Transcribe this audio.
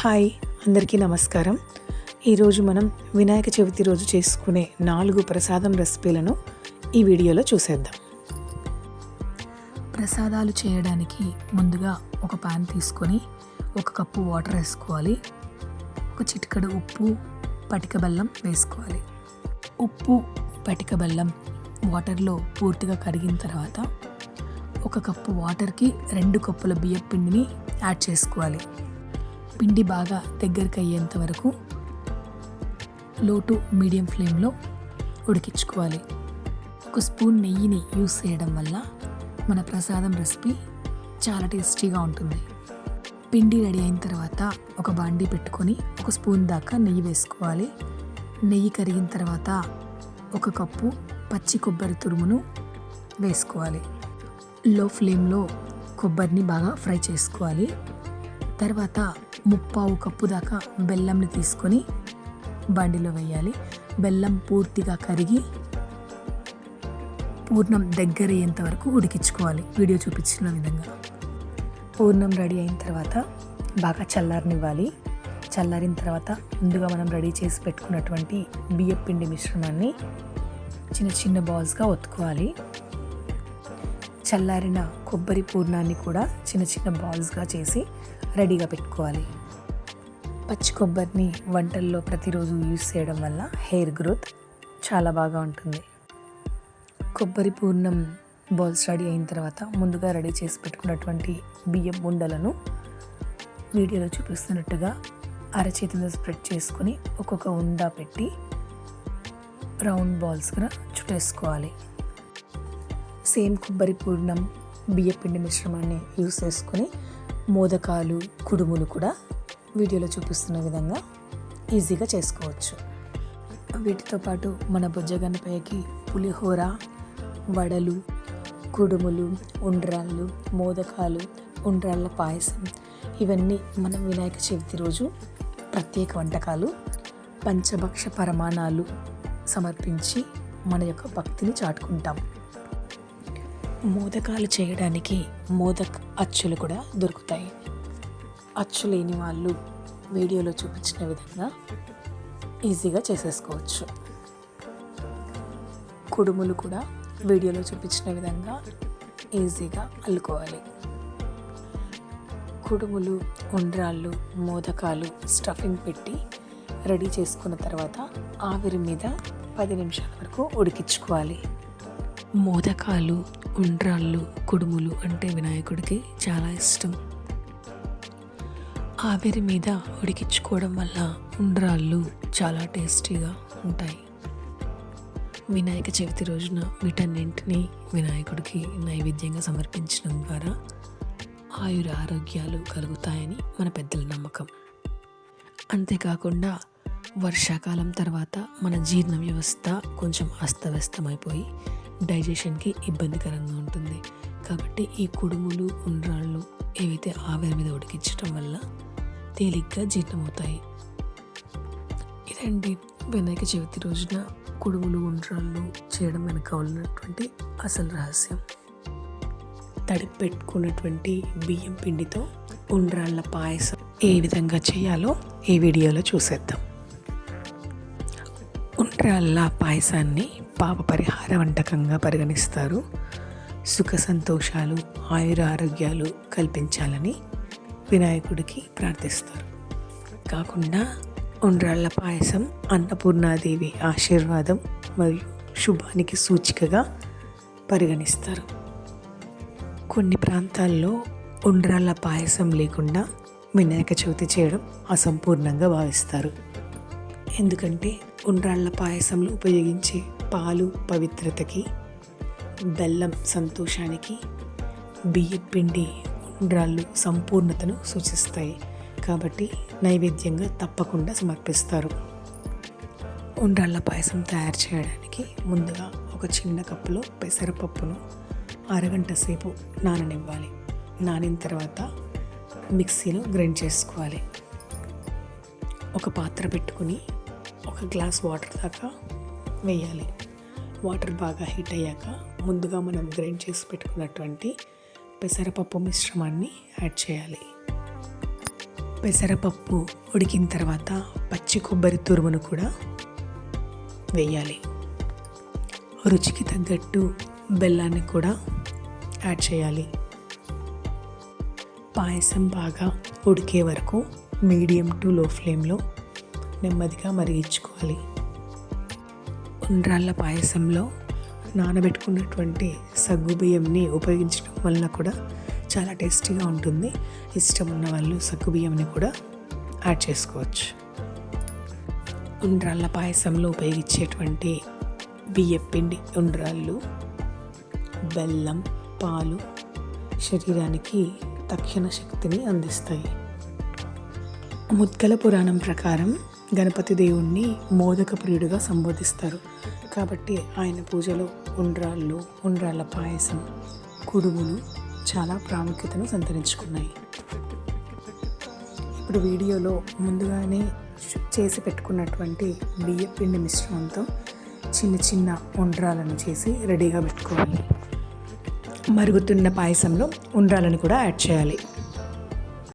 Hi అందరికీ నమస్కారం. ఈరోజు మనం వినాయక చవితి రోజు చేసుకునే నాలుగు ప్రసాదం రెసిపీలను ఈ వీడియోలో చూసేద్దాం. ప్రసాదాలు చేయడానికి ముందుగా ఒక పాన్ తీసుకొని ఒక కప్పు వాటర్ వేసుకోవాలి. ఒక చిటికడు ఉప్పు పటిక బెల్లం వేసుకోవాలి. ఉప్పు పటిక బెల్లం వాటర్లో పూర్తిగా కరిగిన తర్వాత ఒక కప్పు వాటర్కి రెండు కప్పుల బియ్యం పిండిని యాడ్ చేసుకోవాలి. పిండి బాగా దగ్గరికి అయ్యేంత వరకు లో టు మీడియం ఫ్లేమ్లో ఉడికించుకోవాలి. ఒక స్పూన్ నెయ్యిని యూస్ చేయడం వల్ల మన ప్రసాదం రెసిపీ చాలా టేస్టీగా ఉంటుంది. పిండి రెడీ అయిన తర్వాత ఒక బాండి పెట్టుకొని ఒక స్పూన్ దాకా నెయ్యి వేసుకోవాలి. నెయ్యి కరిగిన తర్వాత ఒక కప్పు పచ్చి కొబ్బరి తురుమును వేసుకోవాలి. లో ఫ్లేమ్లో కొబ్బరిని బాగా ఫ్రై చేసుకోవాలి. తర్వాత ముప్పావు కప్పు దాకా బెల్లంని తీసుకొని బండిలో వేయాలి. బెల్లం పూర్తిగా కరిగి పూర్ణం దగ్గర అయ్యేంత వరకు ఉడికించుకోవాలి. వీడియో చూపించిన విధంగా. పూర్ణం రెడీ అయిన తర్వాత బాగా చల్లారనివ్వాలి. చల్లారిన తర్వాత ముందుగా మనం రెడీ చేసి పెట్టుకున్నటువంటి బియ్యం పిండి మిశ్రమాన్ని చిన్న చిన్న బాల్స్గా ఒత్తుకోవాలి. చల్లారిన కొబ్బరి పూర్ణాన్ని కూడా చిన్న చిన్న బాల్స్గా చేసి రెడీగా పెట్టుకోవాలి. పచ్చి కొబ్బరిని వంటల్లో ప్రతిరోజు యూస్ చేయడం వల్ల హెయిర్ గ్రోత్ చాలా బాగా ఉంటుంది. కొబ్బరి పూర్ణం బాల్స్ రెడీ అయిన తర్వాత ముందుగా రెడీ చేసి పెట్టుకున్నటువంటి బియ్యం ఉండలను వీడియోలో చూపిస్తున్నట్టుగా అరచేతిలో స్ప్రెడ్ చేసుకొని ఒక్కొక్క ఉండ పెట్టి రౌండ్ బాల్స్గా చుట్టేసుకోవాలి. సేమ్ కొబ్బరి పూర్ణం బియ్యపిండి మిశ్రమాన్ని యూస్ చేసుకొని మోదకాలు కుడుములు కూడా వీడియోలో చూపిస్తున్న విధంగా ఈజీగా చేసుకోవచ్చు. వీటితో పాటు మన బొజ్జగన్నపైకి పులిహోర వడలు కుడుములు ఉండ్రాళ్ళు మోదకాలు ఉండ్రాళ్ళ పాయసం ఇవన్నీ మనం వినాయక చవితి రోజు ప్రత్యేక వంటకాలు. పంచభక్ష పరమాణాలు సమర్పించి మన యొక్క భక్తిని చాటుకుంటాం. మోదకాలు చేయడానికి మోదక్ అచ్చులు కూడా దొరుకుతాయి. అచ్చు లేని వాళ్ళు వీడియోలో చూపించిన విధంగా ఈజీగా చేసేసుకోవచ్చు. కుడుములు కూడా వీడియోలో చూపించిన విధంగా ఈజీగా అల్లుకోవాలి. కుడుములు ఉండ్రాళ్ళు మోదకాలు స్టఫింగ్ పెట్టి రెడీ చేసుకున్న తర్వాత ఆవిరి మీద పది నిమిషాల వరకు ఉడికించుకోవాలి. మోదకాలు ఉండ్రాళ్ళు కుడుములు అంటే వినాయకుడికి చాలా ఇష్టం. ఆవిరి మీద ఉడికించుకోవడం వల్ల ఉండ్రాళ్ళు చాలా టేస్టీగా ఉంటాయి. వినాయక చవితి రోజున వీటన్నింటినీ వినాయకుడికి నైవేద్యంగా సమర్పించడం ద్వారా ఆయుర ఆరోగ్యాలు కలుగుతాయని మన పెద్దల నమ్మకం. అంతేకాకుండా వర్షాకాలం తర్వాత మన జీర్ణ వ్యవస్థ కొంచెం అస్తవ్యస్తమైపోయి డైజెషన్కి ఇబ్బందికరంగా ఉంటుంది. కాబట్టి ఈ కుడుములు ఉండ్రాళ్ళు ఏవైతే ఆవిరి మీద ఉడికించడం వల్ల తేలిగ్గా జీర్ణమవుతాయి. ఇదండి వినాయక చవితి రోజున కుడుములు ఉండ్రాళ్ళు చేయడం వెనక ఉన్నటువంటి అసలు రహస్యం. తడిపి పెట్టుకున్నటువంటి బియ్యం పిండితో ఉండ్రాళ్ళ పాయసం ఏ విధంగా చేయాలో ఈ వీడియోలో చూసేద్దాం. రాళ్ళ పాయసాన్ని పాప పరిహార వంటకంగా పరిగణిస్తారు. సుఖ సంతోషాలు ఆయుర ఆరోగ్యాలు కల్పించాలని వినాయకుడికి ప్రార్థిస్తారు. కాకుండా ఉండ్రాళ్ళ పాయసం అన్నపూర్ణాదేవి ఆశీర్వాదం మరియు శుభానికి సూచికగా పరిగణిస్తారు. కొన్ని ప్రాంతాల్లో ఉండ్రాళ్ళ పాయసం లేకుండా వినాయక చవితి చేయడం అసంపూర్ణంగా భావిస్తారు. ఎందుకంటే ఉండ్రాళ్ళ పాయసంలో ఉపయోగించే పాలు పవిత్రతకి బెల్లం సంతోషానికి బియ్యం పిండి ఉండ్రాళ్ళు సంపూర్ణతను సూచిస్తాయి. కాబట్టి నైవేద్యంగా తప్పకుండా సమర్పిస్తారు. ఉండ్రాళ్ళ పాయసం తయారు చేయడానికి ముందుగా ఒక చిన్న కప్పులో పెసరపప్పును అరగంట సేపు నాననివ్వాలి. నానిన తర్వాత మిక్సీలో గ్రైండ్ చేసుకోవాలి. ఒక పాత్ర పెట్టుకుని ఒక గ్లాస్ వాటర్ దాకా వేయాలి. వాటర్ బాగా హీట్ అయ్యాక ముందుగా మనం గ్రైండ్ చేసి పెట్టుకున్నటువంటి పెసరపప్పు మిశ్రమాన్ని యాడ్ చేయాలి. పెసరపప్పు ఉడికిన తర్వాత పచ్చి కొబ్బరి తురుమును కూడా వేయాలి. రుచికి తగ్గట్టు బెల్లాన్ని కూడా యాడ్ చేయాలి. పాయసం బాగా ఉడికే వరకు మీడియం టు లో ఫ్లేమ్లో నెమ్మదిగా మరిగించుకోవాలి. ఉండ్రాళ్ళ పాయసంలో నానబెట్టుకున్నటువంటి సగ్గు బియ్యంని ఉపయోగించడం వలన కూడా చాలా టేస్టీగా ఉంటుంది. ఇష్టం ఉన్న వాళ్ళు సగ్గు బియ్యంని కూడా యాడ్ చేసుకోవచ్చు. ఉండ్రాళ్ళ పాయసంలో ఉపయోగించేటువంటి బియ్యపిండి ఉండ్రాళ్ళు బెల్లం పాలు శరీరానికి తక్షణ శక్తిని అందిస్తాయి. ముద్గల పురాణం ప్రకారం గణపతి దేవుణ్ణి మోదక ప్రియుడిగా సంబోధిస్తారు. కాబట్టి ఆయన పూజలో ఉండ్రాళ్ళు ఉండ్రాళ్ళ పాయసం కుడుములు చాలా ప్రాముఖ్యతను సంతరించుకున్నాయి. ఇప్పుడు వీడియోలో ముందుగానే చేసి పెట్టుకున్నటువంటి బియ్య పిండి మిశ్రమంతో చిన్న చిన్న ఉండ్రాలను చేసి రెడీగా పెట్టుకోవాలి. మరుగుతున్న పాయసంలో ఉండ్రాలను కూడా యాడ్ చేయాలి.